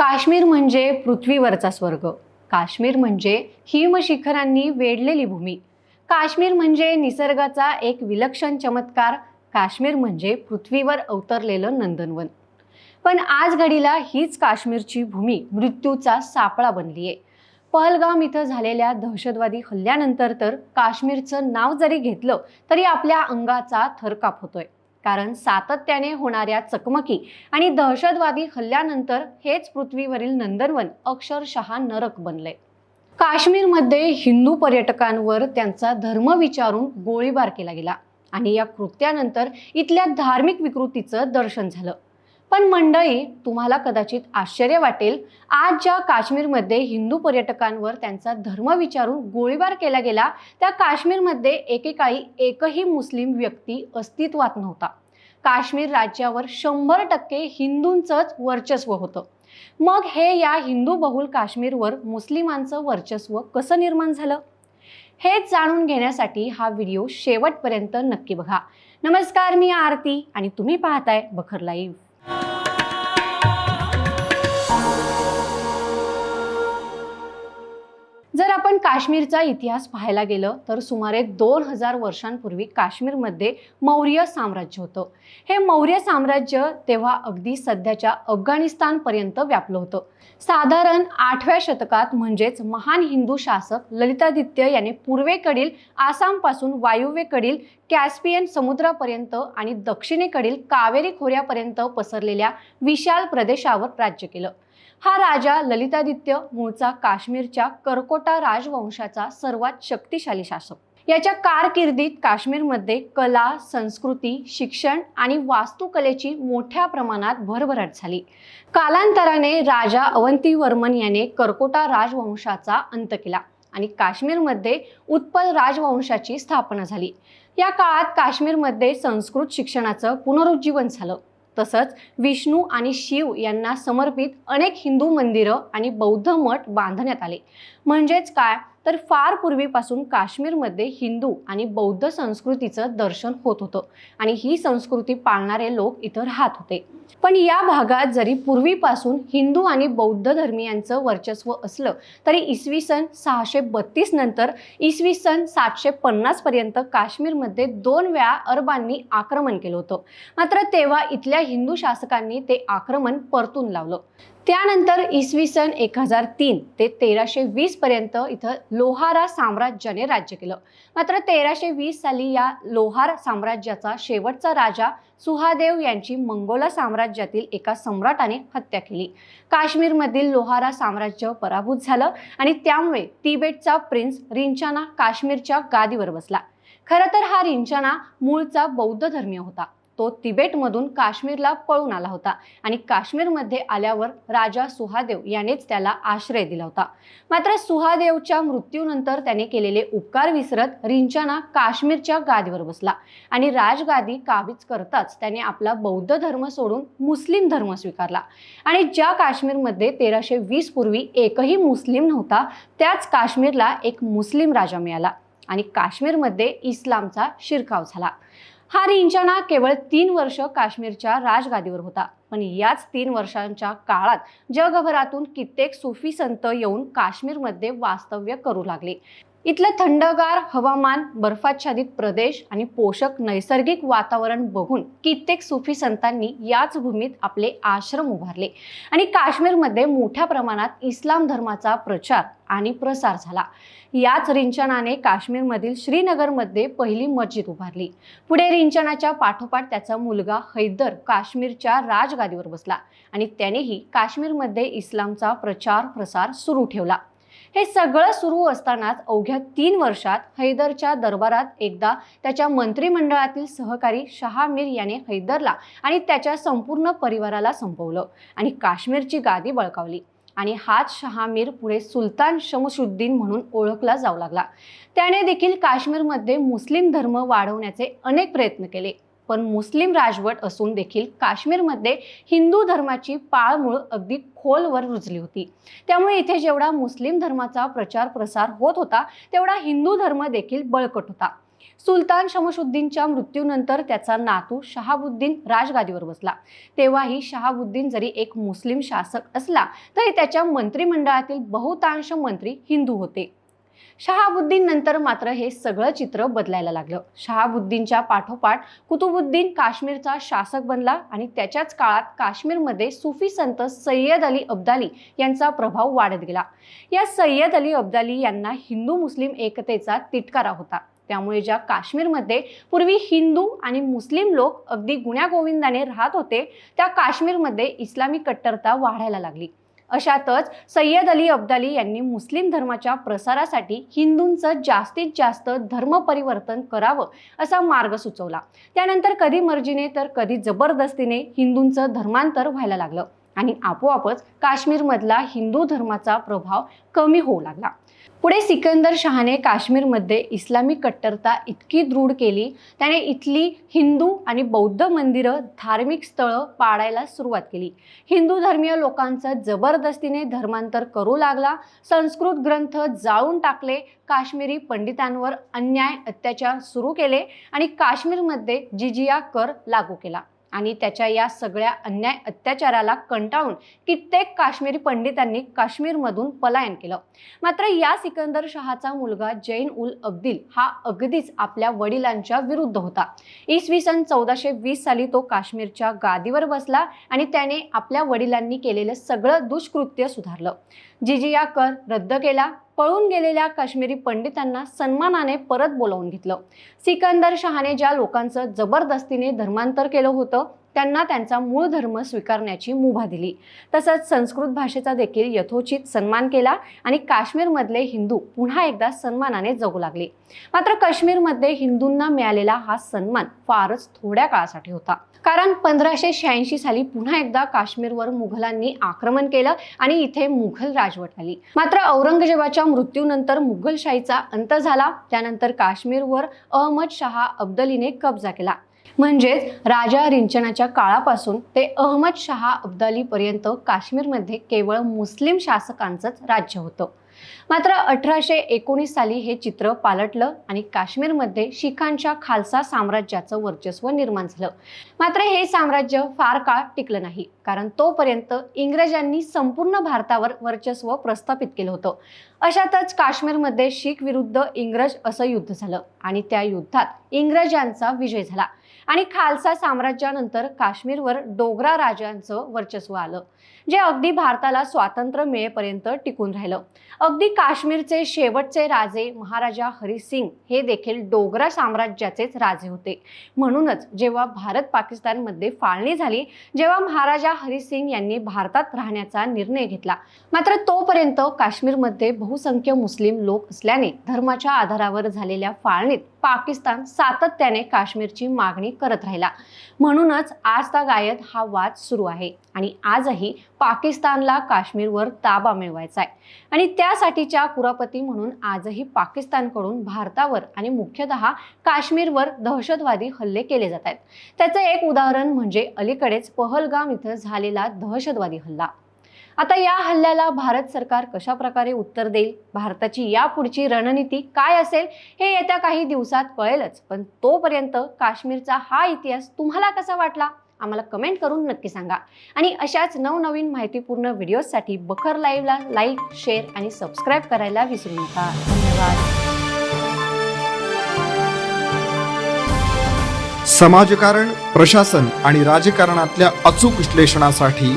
काश्मीर म्हणजे पृथ्वीवरचा स्वर्ग. काश्मीर म्हणजे हिमशिखरांनी वेढलेली भूमी. काश्मीर म्हणजे निसर्गाचा एक विलक्षण चमत्कार. काश्मीर म्हणजे पृथ्वीवर अवतरलेलं नंदनवन. पण आज घडीला हीच काश्मीरची भूमी मृत्यूचा सापळा बनली आहे पहलगाम इथं झालेल्या दहशतवादी हल्ल्यानंतर तर काश्मीरचं नाव जरी घेतलं तरी आपल्या अंगाचा थरकाप होतोय. कारण सातत्याने होणाऱ्या चकमकी आणि दहशतवादी हल्ल्यानंतर हेच पृथ्वीवरील नंदनवन अक्षरशः नरक बनले. काश्मीरमध्ये हिंदू पर्यटकांवर त्यांचा धर्म विचारून गोळीबार केला गेला आणि या कृत्यानंतर इथल्या धार्मिक विकृतीचं दर्शन झालं. पण मंडळी तुम्हाला कदाचित आश्चर्य वाटेल आज ज्या काश्मीरमध्ये हिंदू पर्यटकांवर त्यांचा धर्म विचारून गोळीबार केला गेला त्या काश्मीरमध्ये एकेकाळी एकही मुस्लिम व्यक्ती अस्तित्वात नव्हता. काश्मीर राज्यावर शंभर टक्के हिंदूंचंच वर्चस्व होतं. मग हे या हिंदू बहुल काश्मीरवर मुस्लिमांचं वर्चस्व कसं निर्माण झालं? हेच जाणून घेण्यासाठी हा व्हिडिओ शेवटपर्यंत नक्की बघा. नमस्कार मी आरती आणि तुम्ही पाहताय बखर लाईव्ह. जर आपण काश्मीरचा इतिहास पाहायला गेलं तर सुमारे दोन हजार वर्षांपूर्वी काश्मीरमध्ये मौर्य साम्राज्य होतं. हे मौर्य साम्राज्य तेव्हा अगदी सध्याच्या अफगाणिस्तानपर्यंत व्यापलं होतं. साधारण आठव्या शतकात म्हणजेच महान हिंदू शासक ललितादित्य याने पूर्वेकडील आसामपासून वायुव्येकडील कॅस्पियन समुद्रापर्यंत आणि दक्षिणेकडील कावेरी खोऱ्यापर्यंत पसरलेल्या विशाल प्रदेशावर राज्य केलं. हा राजा ललितादित्य मूळचा काश्मीरच्या करकोटा राजवंशाचा सर्वात शक्तिशाली शासक. याच्या कारकिर्दीत काश्मीरमध्ये कला संस्कृती शिक्षण आणि वास्तुकलेची मोठ्या प्रमाणात भरभराट झाली. कालांतराने राजा अवंतीवर्मन याने करकोटा राजवंशाचा अंत केला आणि काश्मीरमध्ये उत्पल राजवंशाची स्थापना झाली. या काळात काश्मीरमध्ये संस्कृत शिक्षणाचं पुनरुज्जीवन झालं. तसंच विष्णू आणि शिव यांना समर्पित अनेक हिंदू मंदिरं आणि बौद्ध मठ बांधण्यात आले. म्हणजेच काय? तर फार पूर्वीपासून काश्मीरमध्ये हिंदू आणि बौद्ध संस्कृतीचं दर्शन होत होतं आणि ही संस्कृती पाळणारे लोक इथं राहत होते. पण या भागात जरी पूर्वीपासून हिंदू आणि बौद्ध धर्मियांचं वर्चस्व असलं तरी इसवी सन सहाशे बत्तीस नंतर इसवी सन सातशे पन्नास पर्यंत काश्मीरमध्ये दोन वेळा अरबांनी आक्रमण केलं होतं. मात्र तेव्हा इथल्या हिंदू शासकांनी ते आक्रमण परतून लावलं. त्यानंतर इसवी सन एक हजार तीन ते तेराशे वीस पर्यंत इथं लोहारा साम्राज्याने राज्य केलं. मात्र तेराशे वीस साली या लोहार साम्राज्याचा शेवटचा राजा सुहादेव यांची मंगोला साम्राज्यातील एका सम्राटाने हत्या केली. काश्मीरमधील लोहारा साम्राज्य पराभूत झालं आणि त्यामुळे तिबेटचा प्रिन्स रिंचाना काश्मीरच्या गादीवर बसला. खरं तर हा रिंचाना मूळचा बौद्ध धर्मीय होता. तो तिबेटमधून काश्मीरला पळून आला होता आणि काश्मीरमध्ये आल्यावर राजा सुहादेव यानेच त्याला आश्रय दिला होता. मात्र सुहादेवच्या मृत्यूनंतर त्याने केलेले उपकार विसरत रिंचाना काश्मीरच्या गादीवर बसला आणि राजगादी काबीज करताच त्याने आपला बौद्ध धर्म सोडून मुस्लिम धर्म स्वीकारला. आणि ज्या काश्मीरमध्ये तेराशे वीस पूर्वी एकही मुस्लिम नव्हता त्याच काश्मीरला एक मुस्लिम राजा मिळाला आणि काश्मीरमध्ये इस्लामचा शिरकाव झाला. हा रिंचाना केवळ तीन वर्ष काश्मीरच्या राजगादीवर होता. पण याच तीन वर्षांच्या काळात जगभरातून कित्येक सुफी संत येऊन काश्मीरमध्ये वास्तव्य करू लागले. इथलं थंडगार हवामान बर्फाच्छादित प्रदेश आणि पोषक नैसर्गिक वातावरण बघून कित्येक सुफी संतांनी याच भूमीत आपले आश्रम उभारले. आणि काश्मीरमध्ये मोठ्या प्रमाणात इस्लाम धर्माचा प्रचार आणि प्रसार झाला. याच रिंचनाने काश्मीरमधील श्रीनगरमध्ये पहिली मस्जिद उभारली. पुढे रिंचनाच्या पाठोपाठ त्याचा मुलगा हैदर काश्मीरच्या राजगादीवर बसला आणि त्यानेही काश्मीरमध्ये इस्लामचा प्रचार प्रसार सुरू ठेवला. हे सगळं सुरू असतानाच अवघ्या तीन वर्षात हैदरच्या दरबारात एकदा त्याच्या मंत्रिमंडळातील सहकारी शहा मीर याने हैदरला आणि त्याच्या संपूर्ण परिवाराला संपवलं आणि काश्मीरची गादी बळकावली. आणि हाच शहामीर पुढे सुलतान शमशुद्दीन म्हणून ओळखला जाऊ लागला. त्याने देखील काश्मीरमध्ये मुस्लिम धर्म वाढवण्याचे अनेक प्रयत्न केले. पण मुस्लिम राजवट असून देखील काश्मीरमध्ये हिंदू धर्माची पाळमुळ अगदी खोलवर रुजली होती. त्यामुळे इथे जेवढा मुस्लिम धर्माचा प्रचार प्रसार होत होता तेवढा हिंदू धर्म देखील बळकट होता. सुलतान शमशुद्दीनच्या मृत्यूनंतर त्याचा नातू शहाबुद्दीन राजगादीवर बसला. तेव्हाही शहाबुद्दीन जरी एक मुस्लिम शासक असला तरी त्याच्या मंत्रिमंडळातील बहुतांश मंत्री हिंदू होते. शहाबुद्दीन नंतर मात्र हे सगळं चित्र बदलायला लागलं. शहाबुद्दीनच्या पाठोपाठ कुतुबुद्दीन काश्मीरचा शासक बनला आणि त्याच्याच काळात काश्मीरमध्ये सुफी संत सय्यद अली अब्दाली यांचा प्रभाव वाढत गेला. या सय्यद अली अब्दाली यांना हिंदू मुस्लिम एकतेचा तिटकारा होता. त्यामुळे ज्या काश्मीरमध्ये पूर्वी हिंदू आणि मुस्लिम लोक अगदी गुण्यागोविंदाने राहत होते त्या काश्मीरमध्ये इस्लामी कट्टरता वाढायला लागली. अशातच सय्यद अली अब्दाली यांनी मुस्लिम धर्माच्या प्रसारासाठी हिंदूंचं जास्तीत जास्त धर्म परिवर्तन करावं असा मार्ग सुचवला. त्यानंतर कधी मर्जीने तर कधी जबरदस्तीने हिंदूंचं धर्मांतर व्हायला लागलं आणि आपोआपच काश्मीरमधला हिंदू धर्माचा प्रभाव कमी होऊ लागला. पुढे सिकंदर शहाने काश्मीरमध्ये इस्लामी कट्टरता इतकी दृढ केली त्याने इथली हिंदू आणि बौद्ध मंदिरं धार्मिक स्थळं पाडायला सुरुवात केली. हिंदू धर्मीय लोकांचं जबरदस्तीने धर्मांतर करू लागला संस्कृत ग्रंथ जाळून टाकले काश्मीरी पंडितांवर अन्याय अत्याचार सुरू केले आणि काश्मीरमध्ये जिजिया कर लागू केला. आणि त्याच्या या सगळ्या अन्याय अत्याचाराला कंटाळून कित्येक काश्मीरी पंडितांनी काश्मीरमधून पलायन केलं. मात्र या सिकंदर शहाचा मुलगा जैन उल अब्दिल हा अगदीच आपल्या वडिलांच्या विरुद्ध होता. इसवी सन चौदाशे वीस साली तो काश्मीरच्या गादीवर बसला आणि त्याने आपल्या वडिलांनी केलेलं सगळं दुष्कृत्य सुधारलं. जिजिया कर रद्द केला पळून गेलेल्या काश्मीरी पंडितांना सन्मानाने परत बोलावून घेतलं. सिकंदर शहाने ज्या लोकांचं जबरदस्तीने धर्मांतर केलं होतं त्यांना त्यांचा मूळ धर्म स्वीकारण्याची मुभा दिली. तसंच संस्कृत भाषेचा देखील यथोचित सन्मान केला आणि काश्मीरमधले हिंदू पुन्हा एकदा सन्मानाने जगू लागले. मात्र काश्मीरमध्ये हिंदूंना मिळालेला हा सन्मान फारच थोड्या काळासाठी होता. कारण पंधराशे शहाऐंशी साली पुन्हा एकदा काश्मीरवर मुघलांनी आक्रमण केलं आणि इथे मुघल राजवट आली. मात्र औरंगजेबाच्या मृत्यूनंतर मुघलशाहीचा अंत झाला. त्यानंतर काश्मीरवर अहमद शहा अब्दलीने कब्जा केला. म्हणजेच राजा रिंचनाच्या काळापासून ते अहमद शहा अब्दालीपर्यंत काश्मीरमध्ये केवळ मुस्लिम शासकांचंच राज्य होतं. मात्र अठराशे एकोणीस साली हे चित्र पालटलं आणि काश्मीरमध्ये शिखांच्या खालसा साम्राज्याचं वर्चस्व निर्माण झालं. मात्र हे साम्राज्य फार काळ टिकलं नाही कारण तोपर्यंत इंग्रजांनी संपूर्ण भारतावर वर्चस्व प्रस्थापित केलं होतं. अशातच काश्मीरमध्ये शीख विरुद्ध इंग्रज असं युद्ध झालं आणि त्या युद्धात इंग्रजांचा विजय झाला. आणि खालसा साम्राज्यानंतर काश्मीरवर डोगरा राजांचं वर्चस्व आलं जे अगदी भारताला स्वातंत्र्य मिळेपर्यंत टिकून राहिलं. अगदी काश्मीरचे शेवटचे राजे महाराजा हरिसिंग हे देखील डोगरा साम्राज्याचेच राजे होते. म्हणूनच जेव्हा भारत पाकिस्तानमध्ये फाळणी झाली जेव्हा महाराजा हरिसिंग यांनी भारतात राहण्याचा निर्णय घेतला. मात्र तोपर्यंत काश्मीरमध्ये बहुसंख्य मुस्लिम लोक असल्याने धर्माच्या आधारावर झालेल्या फाळणीत पाकिस्तान सातत्याने काश्मीरची मागणी करत राहिला. म्हणूनच आज गायत हा वाद सुरू आहे आणि आजही पाकिस्तानला काश्मीरवर ताबा मिळवायचा आहे. आणि त्यासाठीच्या कुरापती म्हणून आजही पाकिस्तानकडून भारतावर आणि मुख्यतः काश्मीरवर दहशतवादी हल्ले केले जात आहेत. त्याचं एक उदाहरण म्हणजे अलीकडेच पहलगाम इथं झालेला दहशतवादी हल्ला. आता या हल्ल्याला भारत सरकार कशा प्रकारे उत्तर देईल? भारताची यापुढची रणनीती काय असेल? हे येत्या काही दिवसात कळेलच. पण तोपर्यंत काश्मीरचा हा इतिहास तुम्हाला कसा वाटला? आम्हाला कमेंट करून नक्की सांगा. आणि अशाच नवनवीन माहितीपूर्ण व्हिडिओजसाठी बखर लाईव्हला लाईक शेअर आणि सबस्क्राईब करायला विसरू नका. धन्यवाद. समाजकारण प्रशासन आणि राजकारणातल्या अचूक विश्लेषणासाठी